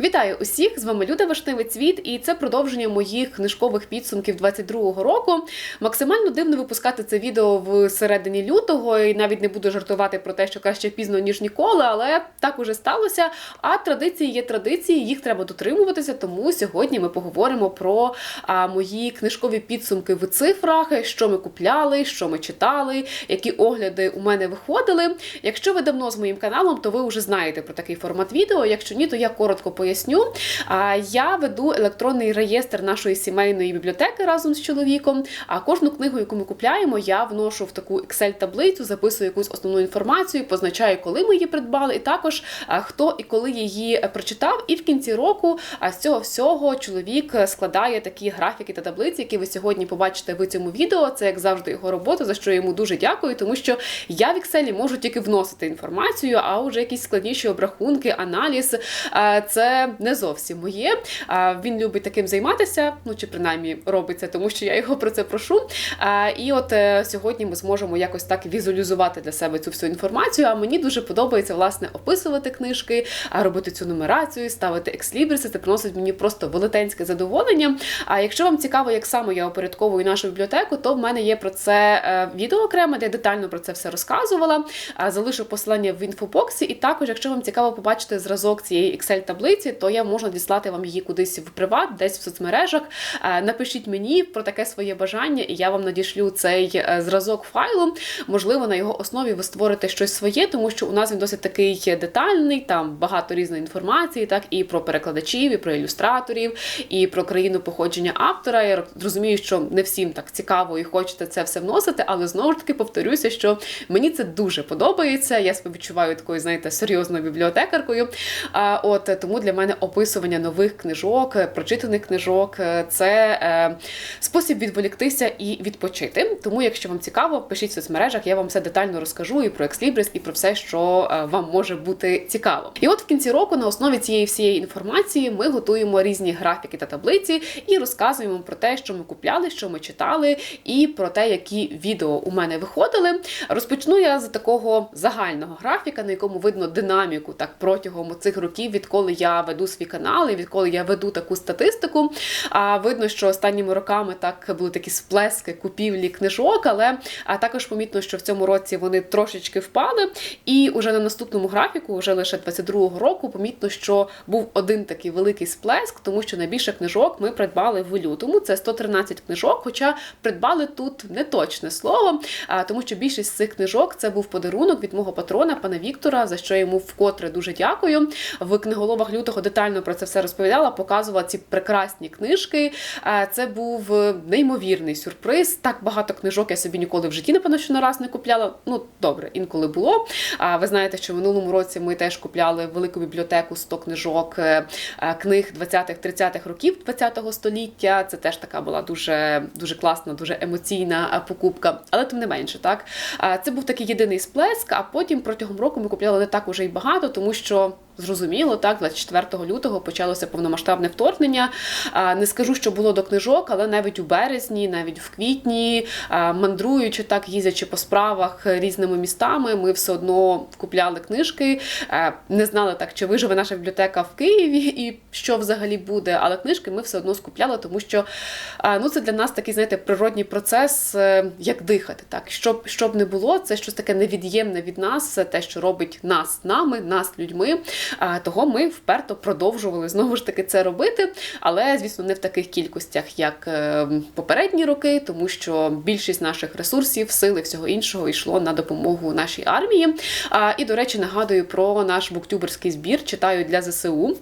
Вітаю усіх! З вами Люда Вишневий Цвіт, і це продовження моїх книжкових підсумків 22-го року. Максимально дивно випускати це відео в середині лютого, і навіть не буду жартувати про те, що краще пізно ніж ніколи, але так уже сталося. А традиції є традиції, їх треба дотримуватися. Тому сьогодні ми поговоримо про а, мої книжкові підсумки в цифрах, що ми купляли, що ми читали, які огляди у мене виходили. Якщо ви давно з моїм каналом, то ви вже знаєте про такий формат відео. Якщо ні, то я коротко поясню. А, Я веду електронний реєстр нашої сімейної бібліотеки разом з чоловіком. А кожну книгу, яку ми купляємо, я вношу в таку Excel-таблицю, записую якусь основну інформацію, позначаю, коли ми її придбали, і також хто і коли її прочитав. І в кінці року з цього всього чоловік складає такі графіки та таблиці, які ви сьогодні побачите в цьому відео. Це як завжди його робота, за що я йому дуже дякую, тому що я в Excel можу тільки вносити інформацію, а вже якісь складніші обрахунки, аналіз е, не зовсім моє. Він любить таким займатися, ну чи принаймні робить це, тому що я його про це прошу. І от е, сьогодні ми зможемо якось так візуалізувати для себе цю всю інформацію. А мені дуже подобається власне описувати книжки, робити цю нумерацію, ставити екслібриси. Це приносить мені просто велетенське задоволення. А якщо вам цікаво, як саме я опорядковую нашу бібліотеку, то в мене є про це е, відео окреме, де я детально про це все розказувала. Залишу посилання в інфобоксі. І також, якщо вам цікаво побачити зразок цієї Excel-таблиці, то я можу надіслати вам її кудись в приват, десь в соцмережах. Е, Напишіть мені про таке своє бажання, і я вам надішлю цей е, зразок файлу. Можливо, на його основі ви створите щось своє, тому що у нас він досить такий детальний, там багато різної інформації, так і про перекладачів, і про ілюстраторів, і про країну походження автора. Я розумію, що не всім так цікаво і хочете це все вносити, але знову ж таки повторюся, що мені це дуже подобається. Я себе відчуваю такою, знаєте, серйозною бібліотекаркою. А от тому для мене описування нових книжок, прочитаних книжок це е, спосіб відволіктися і відпочити. Тому, якщо вам цікаво, пишіть в соцмережах, я вам все детально розкажу і про екслібрис, і про все, що е, вам може бути цікаво. І от в кінці року на основі цієї всієї інформації ми готуємо різні графіки та таблиці і розказуємо про те, що ми купляли, що ми читали, і про те, які відео у мене виходили. Розпочну я з такого загального графіка, на якому видно динаміку так протягом цих років, відколи я веду свій канал і відколи я веду таку статистику. А видно, що останніми роками так були такі сплески купівлі книжок, але а також помітно, що в цьому році вони трошечки впали. І уже на наступному графіку, вже лише 22-го року, помітно, що був один такий великий сплеск, тому що найбільше книжок ми придбали в лютому. Це 113 книжок, хоча придбали тут не точне слово, тому що більшість з цих книжок це був подарунок від мого патрона, пана Віктора, за що йому вкотре дуже дякую. В книголовах лютого детально про це все розповідала, показувала ці прекрасні книжки. Це був неймовірний сюрприз. Так багато книжок я собі ніколи в житті, напевно, що на раз не купляла. Ну, добре, інколи було. А ви знаєте, що в минулому році ми теж купляли велику бібліотеку 100 книжок, е, е, книг 20-30-х років 20-го століття. Це теж така була дуже дуже класна, дуже емоційна е, покупка. Але тим не менше, так це був такий єдиний сплеск. А потім протягом року ми купляли не так уже й багато, тому що. Зрозуміло, так, 24 лютого почалося повномасштабне вторгнення. Не скажу, що було до книжок, але навіть у березні, навіть в квітні, мандруючи так, їздячи по справах різними містами, ми все одно купляли книжки. Не знали так, чи виживе наша бібліотека в Києві і що взагалі буде. Але книжки ми все одно скупляли, тому що ну, це для нас такий, знаєте, природній процес, е, як дихати. Так, щоб щоб не було, це щось таке невід'ємне від нас, те, що робить нас нами, нас людьми. Того ми вперто продовжували знову ж таки це робити, але звісно не в таких кількостях, як е, попередні роки, тому що більшість наших ресурсів, сили всього іншого йшло на допомогу нашій армії. І до речі, нагадую про наш буктюберський збір. Читаю для ЗСУ.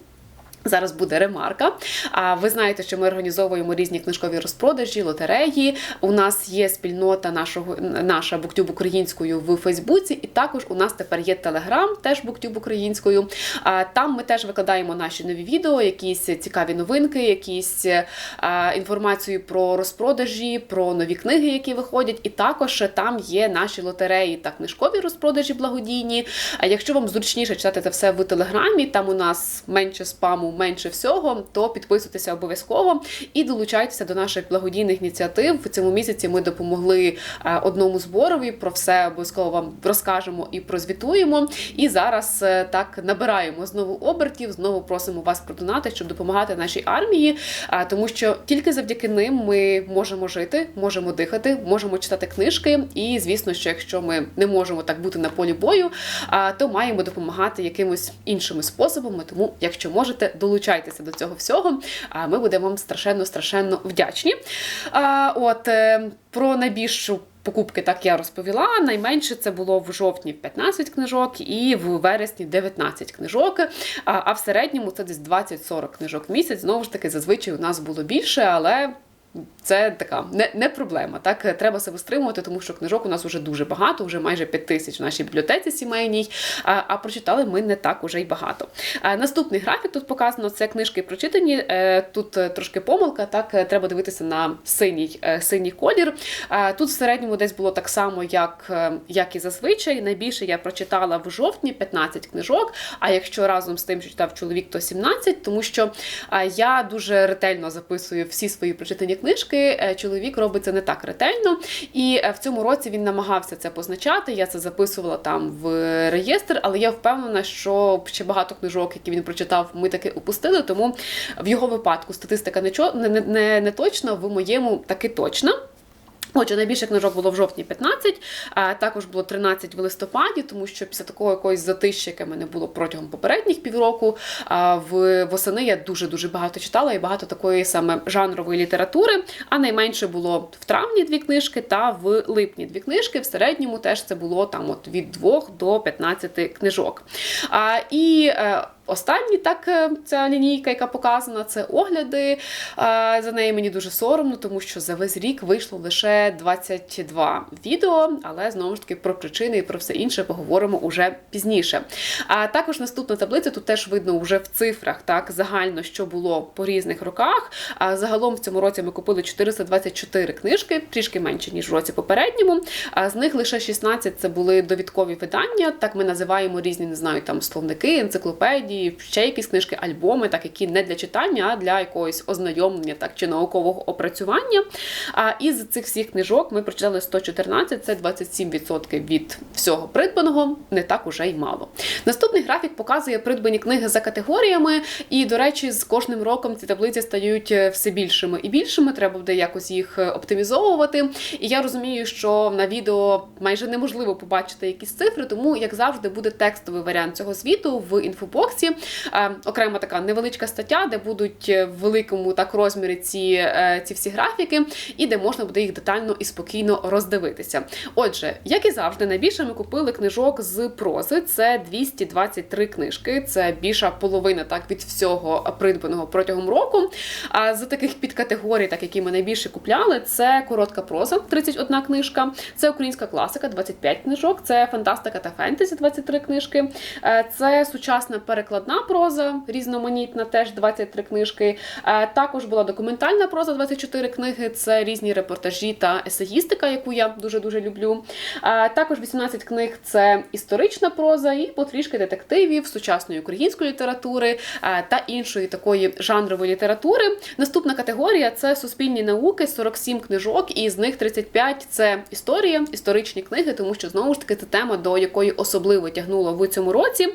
Зараз буде ремарка. А ви знаєте, що ми організовуємо різні книжкові розпродажі, лотереї. У нас є спільнота нашого наша Буктюб українською в Фейсбуці, і також у нас тепер є Телеграм, теж Буктюб українською. А там ми теж викладаємо наші нові відео, якісь цікаві новинки, якісь а, інформацію про розпродажі, про нові книги, які виходять. І також там є наші лотереї та книжкові розпродажі благодійні. А якщо вам зручніше читати це все в телеграмі, там у нас менше спаму менше всього, то підписуйтеся обов'язково і долучайтеся до наших благодійних ініціатив. В цьому місяці ми допомогли е, одному зборові. Про все обов'язково вам розкажемо і прозвітуємо. І зараз е, так набираємо знову обертів, знову просимо вас продонати, щоб допомагати нашій армії, тому що тільки завдяки ним ми можемо жити, можемо дихати, можемо читати книжки. І звісно, що якщо ми не можемо так бути на полі бою, то маємо допомагати якимось іншими способами. Тому, якщо можете, долучайтеся до цього всього. А ми будемо вам страшенно страшенно вдячні. А, От е, про найбільшу. Покупки так я розповіла. Найменше це було в жовтні 15 книжок і в вересні 19 книжок. А в середньому це десь 20-40 книжок в місяць. Знову ж таки, зазвичай у нас було більше, але. Це така не, не проблема. Так треба себе стримувати, тому що книжок у нас вже дуже багато, вже майже 5 тисяч в нашій бібліотеці сімейній. А, а прочитали ми не так уже й багато. А, наступний графік тут показано: це книжки прочитані. Е, тут трошки помилка. Так треба дивитися на синій е, синій колір. А, тут в середньому десь було так само, як, е, як і зазвичай. Найбільше я прочитала в жовтні 15 книжок. А якщо разом з тим, що читав чоловік, то 17, тому що я дуже ретельно записую всі свої прочитані книжки. Е, Чоловік робить це не так ретельно, і е, в цьому році він намагався це позначати. Я це записувала там в реєстр, але я впевнена, що ще багато книжок, які він прочитав, ми таки упустили. Тому в його випадку статистика не, не, не, не точна, в моєму таки точна. Отже, найбільше книжок було в жовтні 15, а також було 13 в листопаді, тому що після такого якогось затища, яке мене було протягом попередніх півроку, в восени я дуже дуже багато читала і багато такої саме жанрової літератури. А найменше було в травні дві книжки та в липні дві книжки. В середньому теж це було там от від 2 до 15 книжок. І е, Останній так е, ця лінійка, яка показана, це огляди. Е, За неї мені дуже соромно, тому що за весь рік вийшло лише 22 відео, але знову ж таки про причини і про все інше поговоримо уже пізніше. А також наступна таблиця тут теж видно вже в цифрах, так загально, що було по різних роках. А загалом в цьому році ми купили 424 книжки, трішки менше ніж в році попередньому. А з них лише 16 це були довідкові видання. Так ми називаємо різні, не знаю, там словники, енциклопедії, ще якісь книжки, альбоми, так які не для читання, а для якогось ознайомлення, так чи наукового опрацювання. А із цих всіх книжок ми прочитали 114, це 27% від всього придбаного, не так уже й мало. Наступний графік показує придбані книги за категоріями, і, до речі, з кожним роком ці таблиці стають е, все більшими і більшими. Треба буде якось їх е, оптимізовувати. І я розумію, що на відео майже неможливо побачити якісь цифри, тому, як завжди, буде текстовий варіант цього звіту в інфобоксі. Е, окрема така невеличка стаття, де будуть в великому так розмірі ці, е, ці всі графіки, і де можна буде їх детально і спокійно роздивитися. Отже, як і завжди, найбільше ми купили книжок з прози. Це 223 книжки. Це більша половина так від всього придбаного протягом року. А з таких підкатегорій, так які ми найбільше купляли, це коротка проза, 31 книжка, це українська класика, 25 книжок, це фантастика та фентезі, 23 книжки, е, це сучасна перекладна проза, різноманітна, теж 23 книжки. Е, Також була документальна проза, 24 книги. Це різні репортажі та есеїстика, яку я дуже дуже люблю. Е, Також 18 книг це історична проза і потрішки детективів, сучасної української літератури е, та іншої такої жанрової літератури. Наступна категорія це суспільні науки, 47 книжок, і з них 35 – це історія, історичні книги, тому що знову ж таки це тема, до якої особливо тягнуло в цьому році.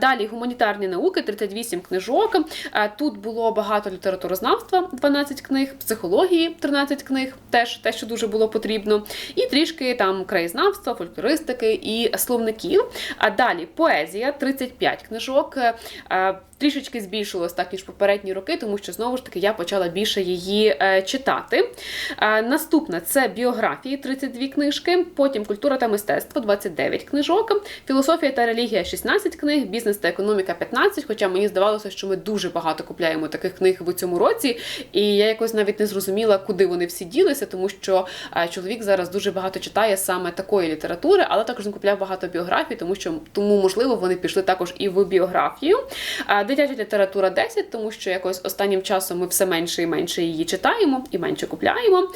Далі гуманітарні науки, 38 книжок. Е, Тут було багато літературознавства, 12 книг, психології, 13 книг, теж те, що дуже було потрібно, і трішки там краєзнавства, фольклористики і словників. А далі поезія, 35 книжок. Трішечки збільшилось так ніж попередні роки, тому що знову ж таки я почала більше її е, читати. Е, наступна це біографії, 32 книжки. Потім культура та мистецтво, 29 книжок, філософія та релігія, 16 книг, бізнес та економіка, 15. Хоча мені здавалося, що ми дуже багато купляємо таких книг в цьому році, і я якось навіть не зрозуміла, куди вони всі ділися, тому що е, чоловік зараз дуже багато читає саме такої літератури, але також він купляв багато біографій, тому що тому можливо вони пішли також і в біографію. Е, Дитяча література 10, тому що якось останнім часом ми все менше і менше її читаємо і менше купляємо.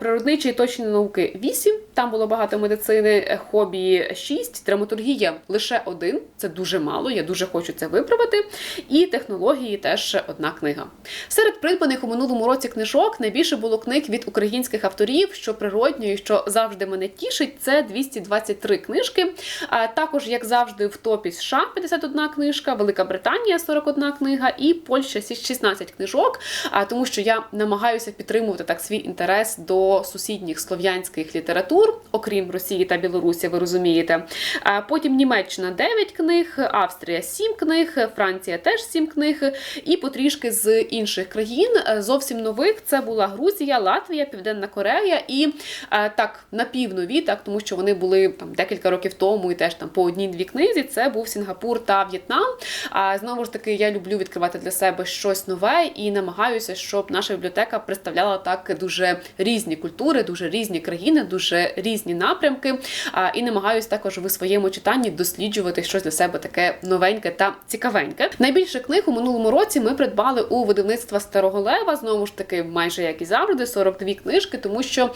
Природничі і точні науки 8, там було багато медицини, хобі 6, драматургія лише один, це дуже мало, я дуже хочу це виправити. І технології теж одна книга. Серед придбаних у минулому році книжок найбільше було книг від українських авторів, що природньо і що завжди мене тішить. Це 223 книжки. А також, як завжди, в топі США 51 книжка, Велика Британія 41 книга і Польща 16 книжок. Тому, що я намагаюся підтримувати так свій інтерес до сусідніх слов'янських літератур, окрім Росії та Білорусі, ви розумієте. А потім Німеччина 9 книг, Австрія 7 книг, Франція теж 7 книг, і потрішки з інших країн. Е, Зовсім нових це була Грузія, Латвія, Південна Корея і е, так напівнові, так тому що вони були там декілька років тому і теж там по одній-дві книзі. Це був Сінгапур та В'єтнам. А знову ж таки, я люблю відкривати для себе щось нове і намагаюся, щоб наша бібліотека представляла так дуже різні культури, дуже різні країни, дуже різні напрямки. І намагаюся також ви своєму читанні досліджувати щось для себе таке новеньке та цікавеньке. Найбільше книг у минулому році ми придбали у видавництва Старого Лева. Знову ж таки, майже як і завжди, 42 книжки, тому що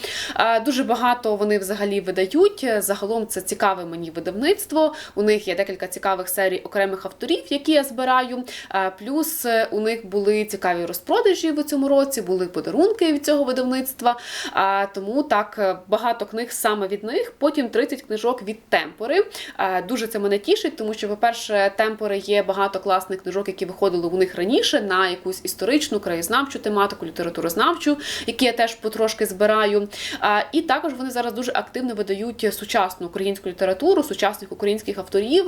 дуже багато вони взагалі видають. Загалом це цікаве мені видавництво. У них є декілька цікавих серій окремих авторів, які я збираю. А, Плюс е, у них були цікаві розпродажі в цьому році, були подарунки від цього видавництва. Тому так е, багато книг саме від них. Потім 30 книжок від темпори. Дуже це мене тішить, тому що, по-перше, темпори є багато класних книжок, які виходили у них раніше на якусь історичну, краєзнавчу тематику, літературознавчу, які я теж потрошки збираю. І також вони зараз дуже активно видають сучасну українську літературу, сучасних українських авторів.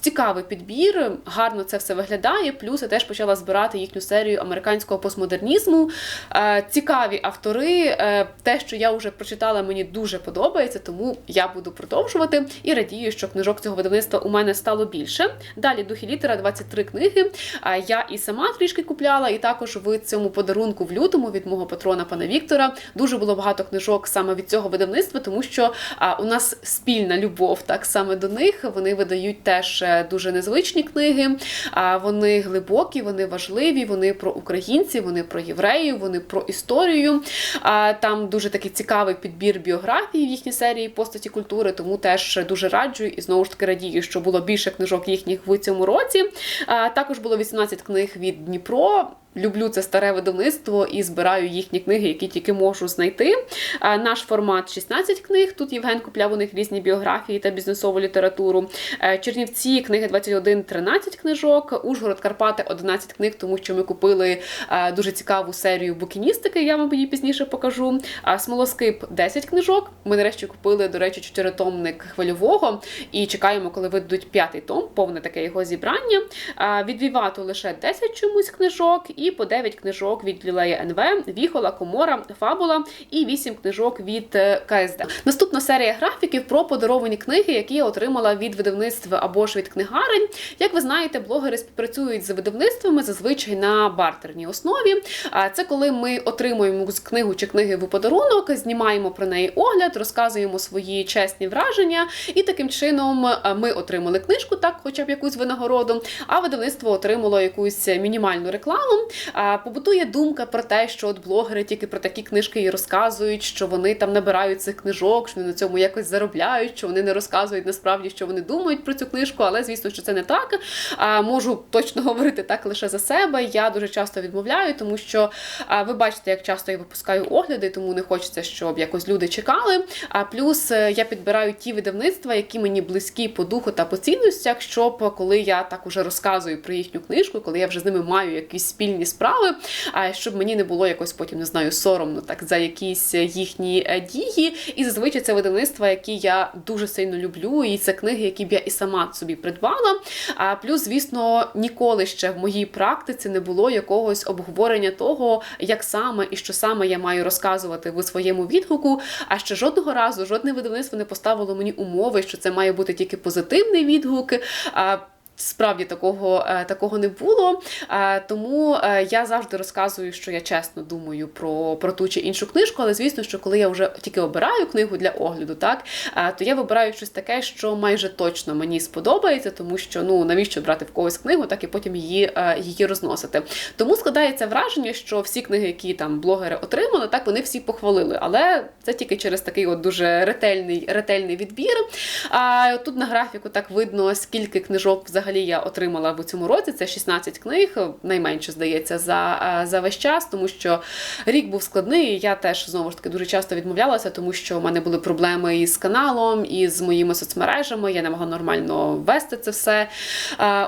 Цікавий підбір, гарно це все виглядає. Плюс я теж почала збирати їхню серію американського постмодернізму. А, Цікаві автори. Е, Те, що я вже прочитала, мені дуже подобається, тому я буду продовжувати і радію, що книжок цього видавництва у мене стало більше. Далі духі літера 23 книги. А, Я і сама трішки купляла, і також в цьому подарунку в лютому від мого патрона пана Віктора дуже було багато книжок саме від цього видавництва, тому що у нас спільна любов так саме до них. Вони видають теж е, дуже незвичні книги. Вони глибокі, вони важливі. Вони про українців, вони про євреїв, вони про історію. А там дуже такий цікавий підбір біографії в їхній серії постаті культури, тому теж дуже раджу і знову ж таки радію, що було більше книжок їхніх в цьому році. А також було 18 книг від Дніпро. Люблю це старе видавництво і збираю їхні книги, які тільки можу знайти. Наш формат 16 книг. Тут Євген купляв у них різні біографії та бізнесову літературу. Е, Чернівці книги 21, 13 книжок. Ужгород Карпати 11 книг, тому що ми купили е, дуже цікаву серію букіністики. Я вам її пізніше покажу. Смолоскип 10 книжок. Ми нарешті купили, до речі, чотиритомник хвильового і чекаємо, коли видадуть п'ятий том, повне таке його зібрання. А, Від Вівату лише 10 чомусь книжок. І по 9 книжок від Лілея НВ, Віхола, Комора, Фабула і 8 книжок від е, КСД. Наступна серія графіків про подаровані книги, які я отримала від видавництва або ж від книгарень. Як ви знаєте, блогери співпрацюють з видавництвами зазвичай на бартерній основі. А це коли ми отримуємо книгу чи книги в подарунок, знімаємо про неї огляд, розказуємо свої чесні враження, і таким чином е, ми отримали книжку, так, хоча б якусь винагороду, а видавництво отримало якусь мінімальну рекламу. Побутує думка про те, що от блогери тільки про такі книжки і розказують, що вони там набирають цих книжок, що вони на цьому якось заробляють, що вони не розказують насправді, що вони думають про цю книжку, але звісно, що це не так. А, Можу точно говорити так лише за себе. Я дуже часто відмовляю, тому що ви бачите, як часто я випускаю огляди, тому не хочеться, щоб якось люди чекали. А плюс е, я підбираю ті видавництва, які мені близькі по духу та по цінностях, щоб коли я так уже розказую про їхню книжку, коли я вже з ними маю якісь спільні справи, а щоб мені не було якось потім не знаю соромно так за якісь їхні е, дії. І зазвичай це видавництва, які я дуже сильно люблю, і це книги, які б я і сама собі придбала. А плюс, звісно, ніколи ще в моїй практиці не було якогось обговорення того, як саме і що саме я маю розказувати в своєму відгуку. А ще жодного разу жодне видавництво не поставило мені умови, що це має бути тільки позитивний відгук. Справді такого е, такого не було. Е, тому е, я завжди розказую, що я чесно думаю про про ту чи іншу книжку, але звісно, що коли я вже тільки обираю книгу для огляду, так то я вибираю щось таке, що майже точно мені сподобається, тому що ну навіщо брати в когось книгу, так і потім її її розносити. Тому складається враження, що всі книги, які там блогери отримали, так вони всі похвалили. Але це тільки через такий от дуже ретельний ретельний відбір. А тут на графіку так видно, скільки книжок взагалі взагалі я отримала в цьому році. Це 16 книг, найменше здається, за за весь час, тому що рік був складний. і Я теж знову ж таки дуже часто відмовлялася, тому що в мене були проблеми із каналом, і з моїми соцмережами. Я не могла нормально вести це все.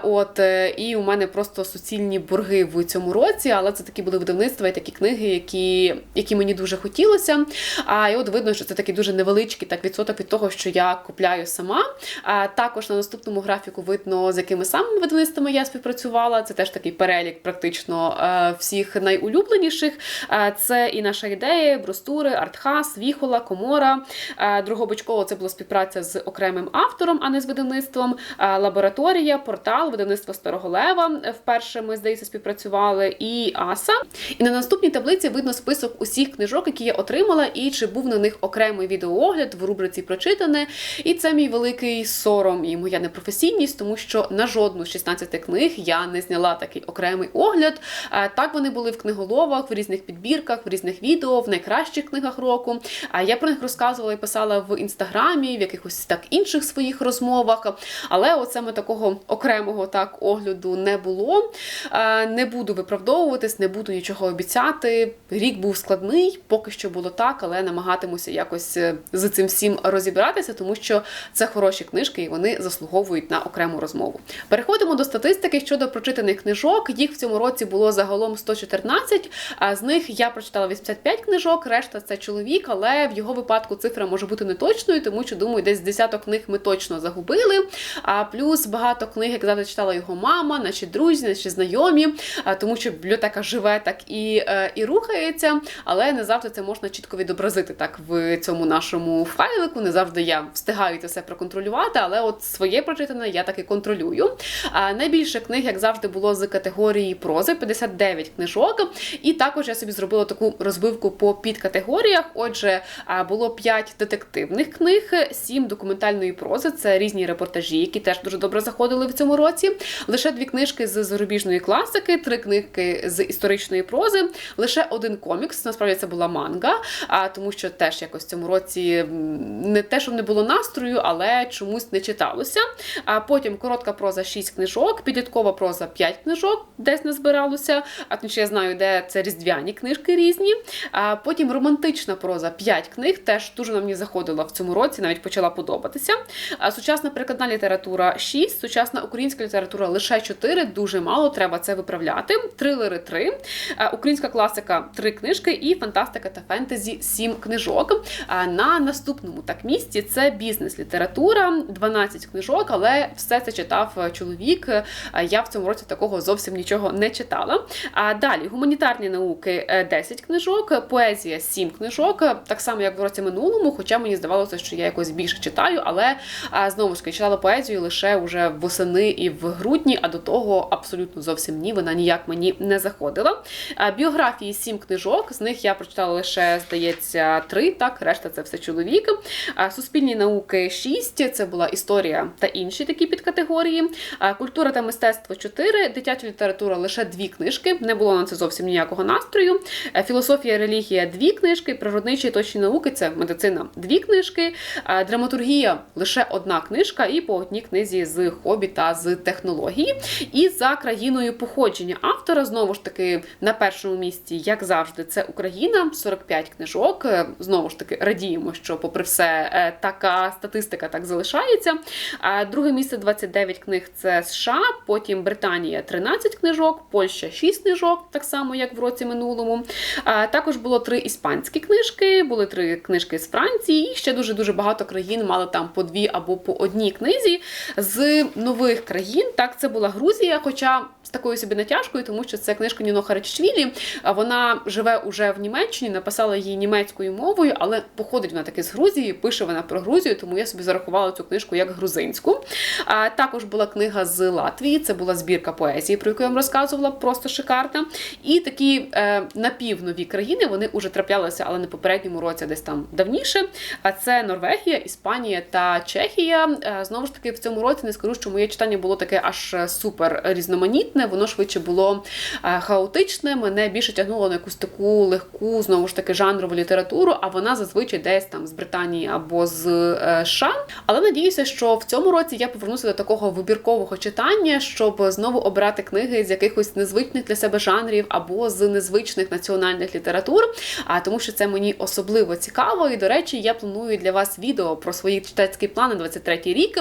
От е, і у мене просто суцільні борги в цьому році, але це такі були видавництва і такі книги, які які мені дуже хотілося. А і от видно, що це такий дуже невеличкий так відсоток від того, що я купляю сама. А також на наступному графіку видно, з якими самими видавництвами я співпрацювала. Це теж такий перелік, практично е, всіх найулюбленіших. Е, це і наша ідея, Брустури, Артхас, Віхола, Комора. Е, Другобочково це була співпраця з окремим автором, а не з видавництвом. Лабораторія, портал, видавництво Старого Лева. Вперше ми, здається, співпрацювали, і Аса. І на наступній таблиці видно список усіх книжок, які я отримала, і чи був на них окремий відеоогляд в рубриці Прочитане. І це мій великий сором і моя непрофесійність, тому що на жодну з 16 книг я не зняла такий окремий огляд. Е, так вони були в книголовах, в різних підбірках, в різних відео, в найкращих книгах року. А Я про них розказувала і писала в інстаграмі, в якихось так інших своїх розмовах. Але от саме такого окремого так огляду не було. Е, не буду виправдовуватись, не буду нічого обіцяти. Рік був складний, поки що було так, але намагатимуся якось е, з цим всім розібратися, тому що це хороші книжки і вони заслуговують на окрему розмову. Переходимо до статистики щодо прочитаних книжок. Їх в цьому році було загалом 114, а з них я прочитала 85 книжок, решта це чоловік, але в його випадку цифра може бути неточною, тому що думаю, десь десяток книг ми точно загубили. А плюс багато книг, як завжди читала його мама, наші друзі, наші знайомі, тому що бібліотека живе так і е, і рухається, але не завжди це можна чітко відобразити так в цьому нашому файлику. Не завжди я встигаю це все проконтролювати, але от своє прочитане я так і контролюю рекомендую. Найбільше книг, як завжди, було з категорії прози 59 книжок. І також я собі зробила таку розбивку по підкатегоріях. Отже, було 5 детективних книг, 7 документальної прози. Це різні репортажі, які теж дуже добре заходили в цьому році. Лише дві книжки з зарубіжної класики, три книжки з історичної прози, лише один комікс. Насправді це була манга, тому що теж якось в цьому році не те, що не було настрою, але чомусь не читалося. А потім коротка проза 6 книжок, підліткова проза 5 книжок, десь не збиралося. А тому що я знаю, де це різдвяні книжки різні. А Потім романтична проза 5 книг, теж дуже на мені заходила в цьому році, навіть почала подобатися. А Сучасна перекладна література 6, сучасна українська література лише 4, дуже мало, треба це виправляти. Трилери 3, українська класика 3 книжки і фантастика та фентезі 7 книжок. А На наступному так місці це бізнес-література, 12 книжок, але все це читав читав е, чоловік. Е, я в цьому році такого зовсім нічого не читала. А далі гуманітарні науки 10 е, книжок, поезія 7 книжок, так само як в році минулому, хоча мені здавалося, що я якось більше читаю, але знову ж таки читала поезію лише вже восени і в грудні, а до того абсолютно зовсім ні, вона ніяк мені не заходила. Біографії 7 книжок, з них я прочитала лише, здається, 3, так, решта це все чоловік. Суспільні науки 6, це була історія та інші такі підкатегорії категорії. Культура та мистецтво 4, дитяча література лише дві книжки. Не було на це зовсім ніякого настрою. Е, філософія, релігія дві книжки, природничі і точні науки це медицина дві книжки, драматургія лише одна книжка, і по одній книзі з хобі та з технології. І за країною походження автора знову ж таки на першому місці, як завжди, це Україна, 45 книжок. Е, знову ж таки радіємо, що, попри все, е, така статистика так залишається. Друге місце 29 9 книг це США, потім Британія 13 книжок, Польща 6 книжок, так само, як в році минулому. Також було три іспанські книжки, були три книжки з Франції, і ще дуже-дуже багато країн мали там по дві або по одній книзі. З нових країн так це була Грузія, хоча з такою собі натяжкою, тому що це книжка Ніно Харичвілі. Вона живе уже в Німеччині, написала її німецькою мовою, але походить вона таки з Грузії, пише вона про Грузію, тому я собі зарахувала цю книжку як грузинську. Також була книга з Латвії. Це була збірка поезії, про яку я вам розказувала, просто шикарна. І такі е, напівнові країни вони вже траплялися, але не попередньому році, десь там давніше. А це Норвегія, Іспанія та Чехія. Е, знову ж таки, в цьому році не скажу, що моє читання було таке аж супер різноманітне. Воно швидше було е, хаотичне. Мене більше тягнуло на якусь таку легку, знову ж таки, жанрову літературу, а вона зазвичай десь там з Британії або з е, США. Але надіюся, що в цьому році я повернуся до такого вибіркового читання, щоб знову обирати книги з якихось незвичних для себе жанрів або з незвичних національних літератур. А тому, що це мені особливо цікаво. І до речі, я планую для вас відео про свої читацькі плани 23-й рік.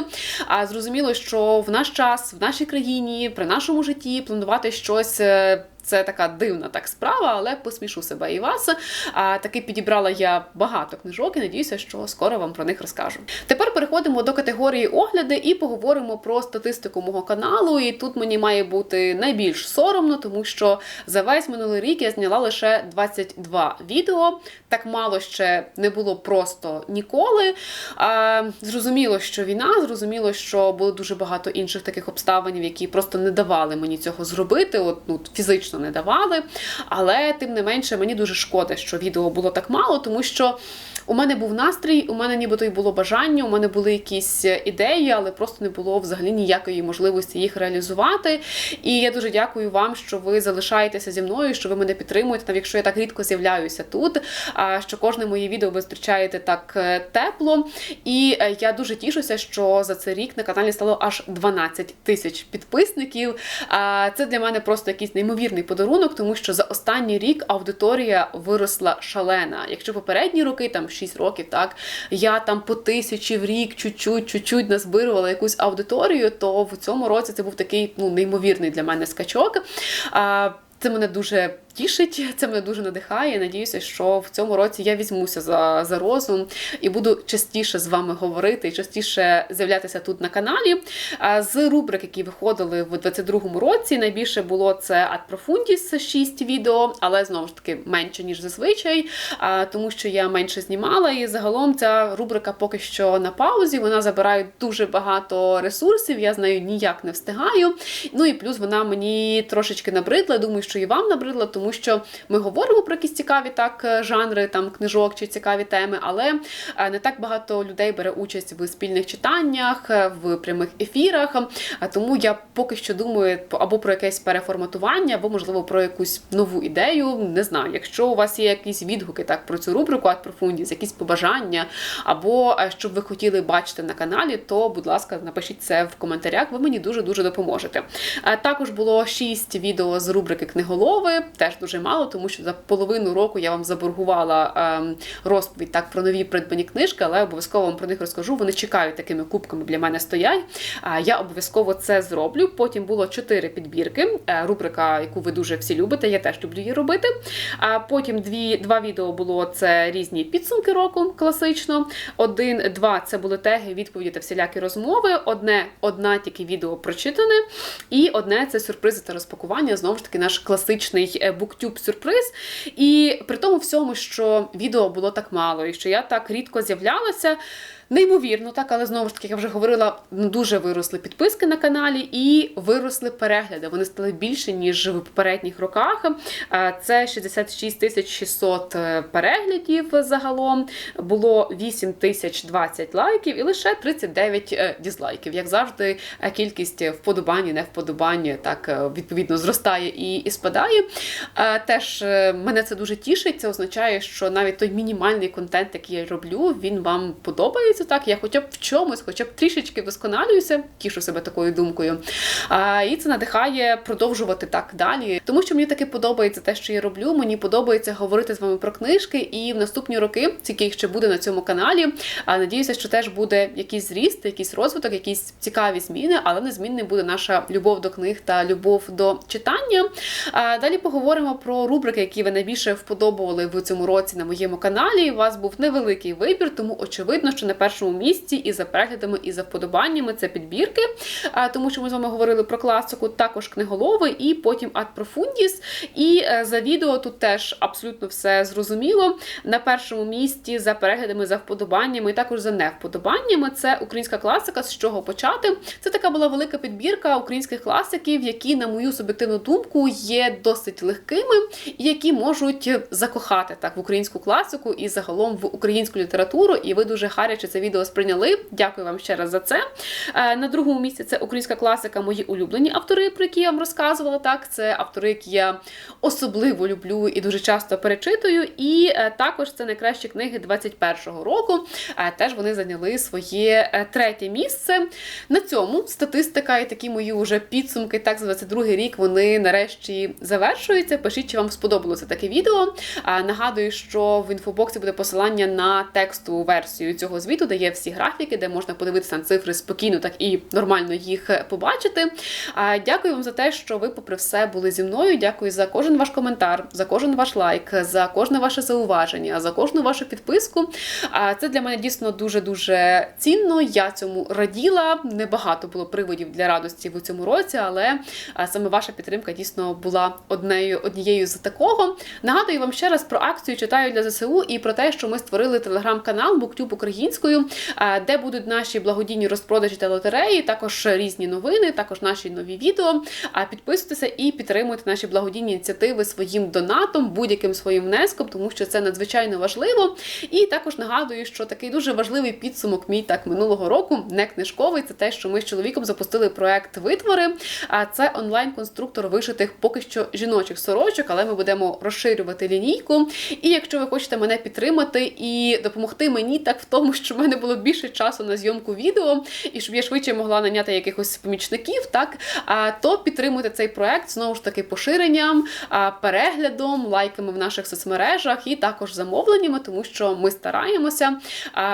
А зрозуміло, що в наш час, в нашій країні, при нашому житті планувати щось. е, Це така дивна так справа, але посмішу себе і вас. А таки підібрала я багато книжок і надіюся, що скоро вам про них розкажу. Тепер переходимо до категорії огляди і поговоримо про статистику мого каналу. І тут мені має бути найбільш соромно, тому що за весь минулий рік я зняла лише 22 відео. Так мало ще не було просто ніколи. А, зрозуміло, що війна, зрозуміло, що було дуже багато інших таких обставин, які просто не давали мені цього зробити. От ну фізично не давали. Але тим не менше мені дуже шкода, що відео було так мало, тому що. У мене був настрій, у мене нібито й було бажання, у мене були якісь ідеї, але просто не було взагалі ніякої можливості їх реалізувати. І я дуже дякую вам, що ви залишаєтеся зі мною, що ви мене підтримуєте, навіть якщо я так рідко з'являюся тут. що кожне моє відео ви зустрічаєте так е, тепло. І е, я дуже тішуся, що за цей рік на каналі стало аж 12 тисяч підписників. Це для мене просто якийсь неймовірний подарунок, тому що за останній рік аудиторія виросла шалена. Якщо попередні роки, там 6 років, так я там по тисячі в рік чуть-чуть, чуть-чуть назбирувала якусь аудиторію, то в цьому році це був такий ну неймовірний для мене скачок. А, Це мене дуже тішить, це мене дуже надихає. Надіюся, що в цьому році я візьмуся за, за розум і буду частіше з вами говорити і частіше з'являтися тут на каналі. З рубрик, які виходили в 22-му році, найбільше було це Ad Profundis 6 відео, але знову ж таки менше ніж зазвичай, тому що я менше знімала. І загалом ця рубрика поки що на паузі. Вона забирає дуже багато ресурсів. Я з нею ніяк не встигаю. Ну і плюс вона мені трошечки набридла. Думаю, що і вам набридла, тому що ми говоримо про якісь цікаві так жанри, там книжок чи цікаві теми, але е, не так багато людей бере участь в спільних читаннях, е, в прямих ефірах. Тому я поки що думаю або про якесь переформатування, або можливо про якусь нову ідею. Не знаю, якщо у вас є якісь відгуки так про цю рубрику Ad Profundis, якісь побажання, або е, що б ви хотіли бачити на каналі, то будь ласка, напишіть це в коментарях. Ви мені дуже дуже допоможете. Також було 6 відео з рубрики Книголови, теж дуже мало, тому що за половину року я вам заборгувала ем, розповідь так про нові придбані книжки, але обов'язково вам про них розкажу. Вони чекають такими кубками для мене стоять. А я обов'язково це зроблю. Потім було 4 підбірки. Е, рубрика, яку ви дуже всі любите, я теж люблю її робити. А потім дві, два відео було це різні підсумки року, класично. Один, два це були теги, відповіді та всілякі розмови. Одне, одна тільки відео прочитане, і одне це сюрпризи та розпакування. Знову ж таки, наш класичний е, буктюб сюрприз. І при тому всьому, що відео було так мало, і що я так рідко з'являлася. Неймовірно, так, але знову ж таки, я вже говорила, ну, дуже виросли підписки на каналі і виросли перегляди. Вони стали більше, ніж в попередніх роках. Е, Це 66 тисяч 600 е, переглядів загалом, було 8 тисяч 20 лайків і лише 39 е, дізлайків. Як завжди, кількість вподобань, і не вподобань так відповідно зростає і, і спадає. Теж мене це дуже тішить. Це означає, що навіть той мінімальний контент, який я роблю, він вам подобається подобається так, я хоча б в чомусь, хоча б трішечки вдосконалююся, тішу себе такою думкою. А, І це надихає продовжувати так далі. Тому що мені таки подобається те, що я роблю. Мені подобається говорити з вами про книжки, і в наступні роки, тільки їх ще буде на цьому каналі. А надіюся, що теж буде якийсь зріст, якийсь розвиток, якісь цікаві зміни, але незмінним буде наша любов до книг та любов до читання. А Далі поговоримо про рубрики, які ви найбільше вподобували в цьому році на моєму каналі. У вас був невеликий вибір, тому очевидно, що напевно першому місці і за переглядами, і за вподобаннями. Це підбірки, тому що ми з вами говорили про класику, також книголови, і потім Ad Profundis. І е, за відео тут теж абсолютно все зрозуміло. На першому місці за переглядами, за вподобаннями, і також за невподобаннями. Це українська класика. З чого почати? Це така була велика підбірка українських класиків, які, на мою суб'єктивну думку, є досить легкими і які можуть закохати так в українську класику і загалом в українську літературу. І ви дуже гаряче це відео сприйняли. Дякую вам ще раз за це. Е, На другому місці це українська класика, мої улюблені автори, про які я вам розказувала. Так, це автори, які я особливо люблю і дуже часто перечитую. І е, також це найкращі книги 21-го року. Е, Теж вони зайняли своє третє місце. На цьому статистика і такі мої вже підсумки, так за 22-й рік, вони нарешті завершуються. Пишіть, чи вам сподобалося таке відео. Нагадую, що в інфобоксі буде посилання на текстову версію цього звіту, де є всі графіки, де можна подивитися на цифри спокійно, так і нормально їх е, побачити. Дякую вам за те, що ви, попри все, були зі мною. Дякую за кожен ваш коментар, за кожен ваш лайк, за кожне ваше зауваження, за кожну вашу підписку. А Це для мене дійсно дуже дуже цінно. Я цьому раділа. Небагато було приводів для радості в цьому році, але саме ваша підтримка дійсно була однею однією з такого. Нагадую вам ще раз про акцію читаю для ЗСУ і про те, що ми створили телеграм-канал BookTube українською, а, де будуть наші благодійні розпродажі та лотереї, також різні новини, також наші нові відео. А підписуйтеся і підтримуйте наші благодійні ініціативи своїм донатом, будь-яким своїм внеском, тому що це надзвичайно важливо. І також нагадую, що такий дуже важливий підсумок мій так минулого року, не книжковий. Це те, що ми з чоловіком запустили проект витвори. А це онлайн-конструктор вишитих поки що жіночих сорочок, але ми будемо розширювати лінійку. І якщо ви хочете мене підтримати і допомогти мені так в тому, щоб в мене було більше часу на зйомку відео, і щоб я швидше могла наняти якихось помічників, так то підтримуйте цей проект знову ж таки поширенням, переглядом, лайками в наших соцмережах і також замовленнями, тому що ми стараємося.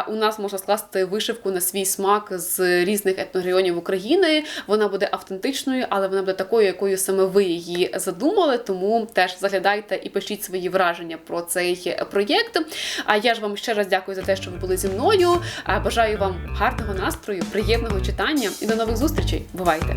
У нас можна скласти вишивку на свій смак з різних етнорегіонів України. Вона буде автентичною, але вона буде такою, якою саме ви її задумали. Тому теж заглядайте і пишіть свої враження про цей проєкт. А я ж вам ще раз дякую за те, що ви були зі мною. А, Бажаю вам гарного настрою, приємного читання і до нових зустрічей. Бувайте!